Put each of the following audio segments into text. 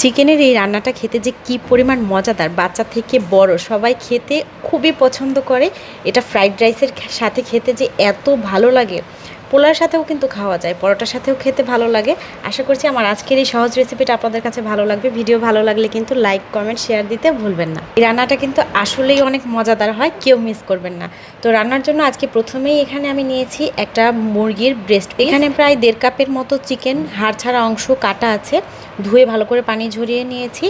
চিকেনের এই রান্নাটা খেতে যে কি পরিমাণ মজাদার। বাচ্চা থেকে বড় সবাই খেতে খুবই পছন্দ করে। এটা ফ্রাইড রাইসের সাথে খেতে যে এত ভালো লাগে। পোলার সাথেও কিন্তু খাওয়া যায়, পরোটার সাথেও খেতে ভালো লাগে। আশা করছি আমার আজকের এই সহজ রেসিপিটা আপনাদের কাছে ভালো লাগবে। ভিডিও ভালো লাগলে কিন্তু লাইক কমেন্ট শেয়ার দিতে ভুলবেন না। এই রান্নাটা কিন্তু আসলেই অনেক মজাদার হয়, কেউ মিস করবেন না। তো রান্নার জন্য আজকে প্রথমেই এখানে আমি নিয়েছি একটা মুরগির ব্রেস্ট এখানে প্রায় দেড় কাপের মতো চিকেন হাড় ছাড়া অংশ কাটা আছে। ধুয়ে ভালো করে পানি ঝরিয়ে নিয়েছি।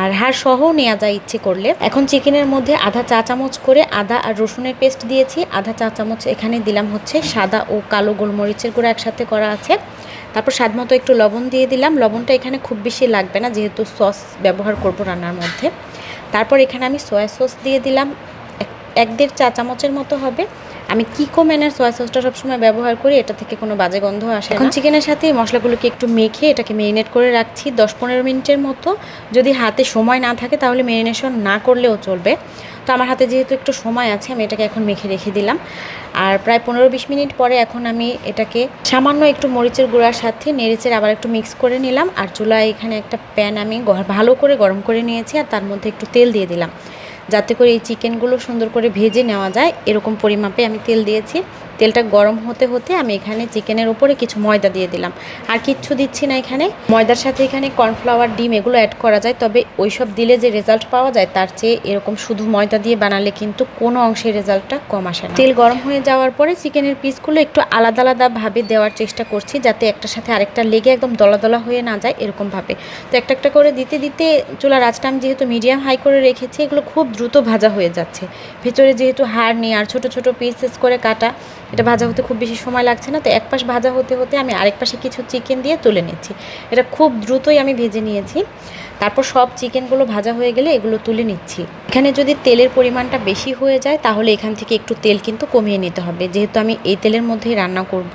আর হাড় সহও নেওয়া যায় ইচ্ছে করলে। এখন চিকেনের মধ্যে আধা চা চামচ করে আদা আর রসুনের পেস্ট দিয়েছি। আধা চা চামচ এখানে দিলাম হচ্ছে সাদা ও কালো গোলমরিচের গুঁড়ো একসাথে করা আছে। তারপর স্বাদ মতো একটু লবণ দিয়ে দিলাম। লবণটা এখানে খুব বেশি লাগবে না, যেহেতু সস ব্যবহার করব রান্নার মধ্যে। তারপর এখানে আমি সয়া সস দিয়ে দিলাম। এক- দেড় চা চামচের মতো হবে। আমি কিকো ম্যানের সয়া সসটা সবসময় ব্যবহার করি, এটা থেকে কোনো বাজে গন্ধ আসে। এখন চিকেনের সাথে মশলাগুলোকে একটু মেখে এটাকে মেরিনেট করে রাখছি। দশ পনেরো মিনিটের মতো। যদি হাতে সময় না থাকে, তাহলে মেরিনেশন না করলেও চলবে। তো আমার হাতে যেহেতু একটু সময় আছে, আমি এটাকে এখন মেখে রেখে দিলাম। আর প্রায় পনেরো বিশ মিনিট পরে এখন আমি এটাকে সামান্য একটু মরিচের গুঁড়ার সাথে নেড়েচের আবার একটু মিক্স করে নিলাম। আর চুলায় এখানে একটা প্যান আমি ভালো করে গরম করে নিয়েছি আর তার মধ্যে একটু তেল দিয়ে দিলাম। যাতে করে এই চিকেনগুলো সুন্দর করে ভেজে নেওয়া যায়, এরকম পরিমাপে আমি তেল দিয়েছি। তেলটা গরম হতে হতে আমি এখানে চিকেনের উপরে কিছু ময়দা দিয়ে দিলাম। আর কিচ্ছু দিচ্ছি না এখানে। ময়দার সাথে এখানে কর্নফ্লাওয়ার, ডিম এগুলো অ্যাড করা যায়, তবে ওইসব দিলে যে রেজাল্ট পাওয়া যায়, তার চেয়ে এরকম শুধু ময়দা দিয়ে বানালে কিন্তু কোনো অংশের রেজাল্টটা কম আসে না। তেল গরম হয়ে যাওয়ার পরে চিকেনের পিসগুলো একটু আলাদা আলাদাভাবে দেওয়ার চেষ্টা করছি, যাতে একটার সাথে আরেকটা লেগে একদম দলা দলা হয়ে না যায় এরকমভাবে। তো একটা একটা করে দিতে দিতে চুলার আঁচটা আমি যেহেতু মিডিয়াম হাই করে রেখেছি, এগুলো খুব দ্রুত ভাজা হয়ে যাচ্ছে। ভেতরে যেহেতু হাড় নেই, আর ছোট ছোট পিসেস করে কাটা এটা ভাজা হতে খুব বেশি সময় লাগছে না, তো এক পাশ ভাজা হতে হতে আমি আরেক পাশে কিছু চিকেন দিয়ে তুলে নিচ্ছি। এটা খুব দ্রুতই আমি ভেজে নিয়েছি। তারপর সব চিকেনগুলো ভাজা হয়ে গেলে এগুলো তুলে নিচ্ছি। এখানে যদি তেলের পরিমাণটা বেশি হয়ে যায়, তাহলে এখান থেকে একটু তেল কিন্তু কমিয়ে নিতে হবে। যেহেতু আমি এই তেলের মধ্যেই রান্না করব।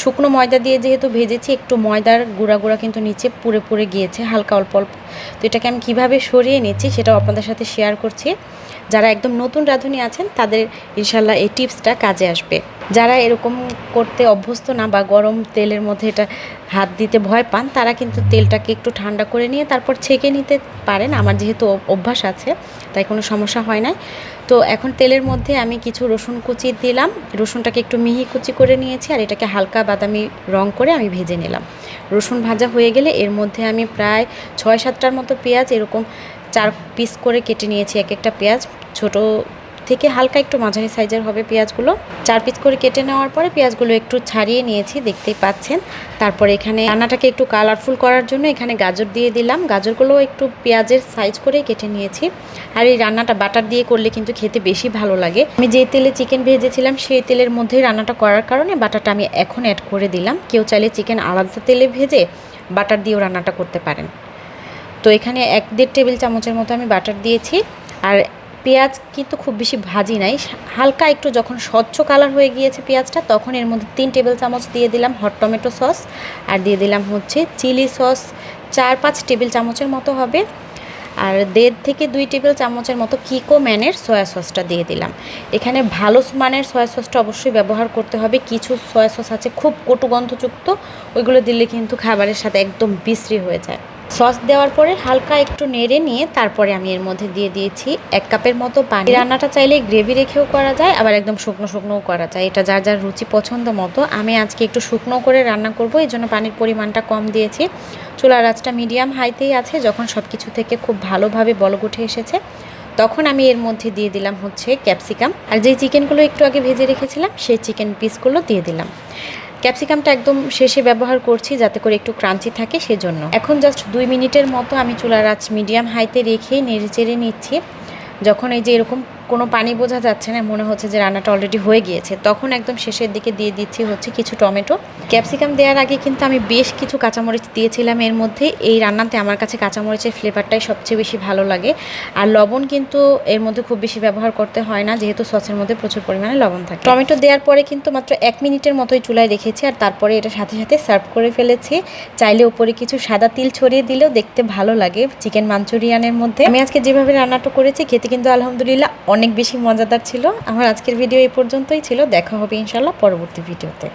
শুকনো ময়দা দিয়ে যেহেতু ভেজেছি, একটু ময়দার গুঁড়া গুঁড়া কিন্তু নিচে পুড়ে পুড়ে গিয়েছে, হালকা অল্প অল্প। তো এটাকে আমি কীভাবে সরিয়ে নিচ্ছি সেটাও আপনাদের সাথে শেয়ার করছি। যারা একদম নতুন রাঁধুনি আছেন, তাদের ইনশাল্লাহ এই টিপসটা কাজে আসবে। যারা এরকম করতে অভ্যস্ত না বা গরম তেলের মধ্যে এটা হাত দিতে ভয় পান, তারা কিন্তু তেলটাকে একটু ঠান্ডা করে নিয়ে তারপর ছেঁকে নিতে পারেন। আমার যেহেতু অভ্যাস আছে, তাই কোনো সমস্যা হয় নাই। তো এখন তেলের মধ্যে আমি কিছু রসুন কুচি দিলাম। রসুনটাকে একটু মিহি কুচি করে নিয়েছি আর এটাকে হালকা বাদামি রং করে আমি ভেজে নিলাম। রসুন ভাজা হয়ে গেলে এর মধ্যে আমি প্রায় ছয় সাতটার মতো পেঁয়াজ এরকম চার পিস করে কেটে নিয়েছি এক একটা পেঁয়াজ। ছোট থেকে হালকা একটু মাঝারি সাইজের হবে পেঁয়াজগুলো। চার পিস করে কেটে নেওয়ার পরে পেঁয়াজগুলো একটু ছাড়িয়ে নিয়েছি, দেখতেই পাচ্ছেন। তারপরে এখানে রান্নাটাকে একটু কালারফুল করার জন্য এখানে গাজর দিয়ে দিলাম। গাজরগুলো একটু পেঁয়াজের সাইজ করে কেটে নিয়েছি। আর এই রান্নাটা বাটার দিয়ে করলে কিন্তু খেতে বেশি ভালো লাগে। আমি যে তেলে চিকেন ভেজেছিলাম, সেই তেলের মধ্যেই রান্নাটা করার কারণে বাটারটা আমি এখন অ্যাড করে দিলাম। কেউ চাইলে চিকেন আলাদা তেলে ভেজে বাটার দিয়েও রান্নাটা করতে পারেন। তো এখানে এক দেড় টেবিল চামচের মতো আমি বাটার দিয়েছি। আর পেঁয়াজ কিন্তু খুব বেশি ভাজি নাই। হালকা একটু যখন স্বচ্ছ কালার হয়ে গিয়েছে পেঁয়াজটা, তখন এর মধ্যে তিন টেবিল চামচ দিয়ে দিলাম হট টমেটো সস আর দিয়ে দিলাম হচ্ছে চিলি সস চার পাঁচ টেবিল চামচের মতো হবে আর দেড় থেকে দুই টেবিল চামচের মতো কিকো ম্যানের সয়া সসটা দিয়ে দিলাম। এখানে ভালো মানের সয়া সসটা অবশ্যই ব্যবহার করতে হবে। কিছু সয়া সস আছে খুব কটুগন্ধযুক্ত ওইগুলো দিলে কিন্তু খাবারের সাথে একদম বিশ্রী হয়ে যায়। সস দেওয়ার পরে হালকা একটু নেড়ে নিয়ে তারপরে আমি এর মধ্যে দিয়ে দিয়েছি এক কাপের মতো পানি। রান্নাটা চাইলে গ্রেভি রেখেও করা যায়, আবার একদম শুকনো শুকনোও করা যায়। এটা যার যার রুচি পছন্দ মতো। আমি আজকে একটু শুকনো করে রান্না করব, এই জন্য পানির পরিমাণটা কম দিয়েছি। চুলার আঁচটা মিডিয়াম হাইতেই আছে, যখন সব কিছু থেকে খুব ভালোভাবে বলক উঠে এসেছে, তখন আমি এর মধ্যে দিয়ে দিলাম হচ্ছে ক্যাপসিকাম। আর যেই চিকেনগুলো একটু আগে ভেজে রেখেছিলাম, সেই চিকেন পিসগুলো দিয়ে দিলাম। ক্যাপসিকামটা একদম শেষে ব্যবহার করছি যাতে করে একটু ক্রাঞ্চি থাকে সেজন্য। এখন জাস্ট দুই মিনিটের মতো আমি চুলার আঁচ মিডিয়াম হাইতে রেখে নেড়ে চেড়ে নিচ্ছি। যখন এই যে এরকম কোনো পানি বোঝা যাচ্ছে না, মনে হচ্ছে যে রান্নাটা অলরেডি হয়ে গিয়েছে। তখন একদম শেষের দিকে দিয়ে দিচ্ছি হচ্ছে কিছু টমেটো। ক্যাপসিকাম দেওয়ার আগে কিন্তু আমি বেশ কিছু কাঁচামরিচ দিয়েছিলাম। এর মধ্যে এই রান্নাতে আমার কাছে কাঁচামরিচের ফ্লেভারটাই সবচেয়ে বেশি ভালো লাগে। আর লবণ কিন্তু এর মধ্যে খুব বেশি ব্যবহার করতে হয় না, যেহেতু সসের মধ্যে প্রচুর পরিমাণে লবণ থাকে। টমেটো দেওয়ার পরে কিন্তু মাত্র এক মিনিটের মতোই চুলায় রেখেছি আর তারপরে এটা সাথে সাথে সার্ভ করে ফেলেছি। চাইলে উপরে কিছু সাদা তিল ছড়িয়ে দিলেও দেখতে ভালো লাগে, চিকেন মাঞ্চুরিয়ানের মধ্যে। আমি আজকে যেভাবে রান্নাটা করেছি, খেতে কিন্তু আলহামদুলিল্লাহ অনেক বেশি মজাদার ছিল। আমার আজকের ভিডিও এই পর্যন্তই ছিল। দেখা হবে ইনশাল্লাহ পরবর্তী ভিডিওতে।